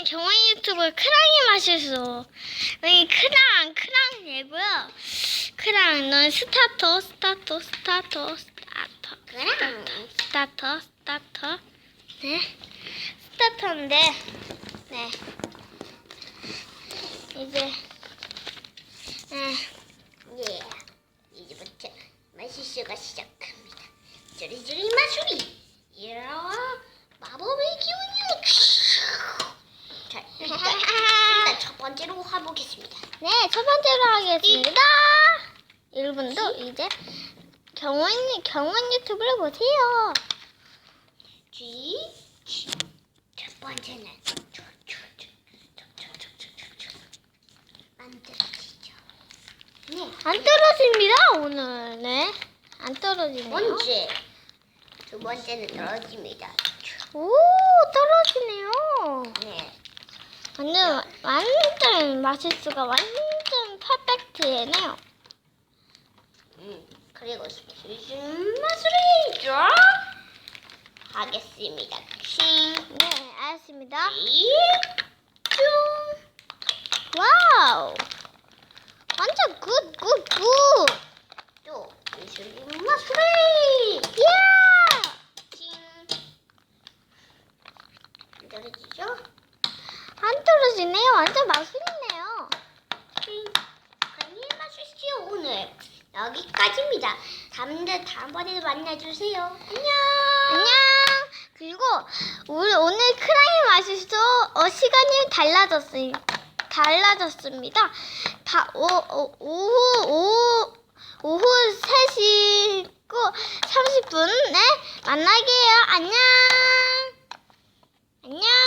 오늘 경원 유튜브 크랑이 마셨어. 여기 크랑, 크랑 얘고요. 크랑, 넌 스타터, 스타터, 스타터, 스타터. 그럼 스타터, 스타터. 네. 스타터인데, 네. 이제, 네. 예 이제부터 마시쇼가 시작합니다. 저리저리 마술이 이 자, 일단, 일단 첫 번째로 해보겠습니다. 네, 첫 번째로 하겠습니다. 여러분도 이제 경원 경원 유튜브를 보세요. 쥐. 첫 번째는 안 떨어지죠. 네. 안 떨어집니다 오늘. 네. 안 떨어지네요. 번째 두 번째는 떨어집니다. 완전, 맛있어가 완전 퍼펙트네요. 음 그리고 수술 마술이 쫙 하겠습니다. 칭 네, 알았습니다. 쭉 와우. 완전 굿, 굿, 굿. 또 수술 마술이 이야! 칭 떨어지죠? 안 떨어지네요. 완전 맛있네요. 칭 안녕히 마십시오 오늘 여기까지입니다. 다음에 다음번에도 만나주세요. 안녕. 안녕. 그리고 우리 오늘 크라이 마시죠. 어, 시간이 달라졌어요. 달라졌습니다. 다 오, 오, 오후 오후 오후 3시 30분 네 만나게요. 안녕. 안녕.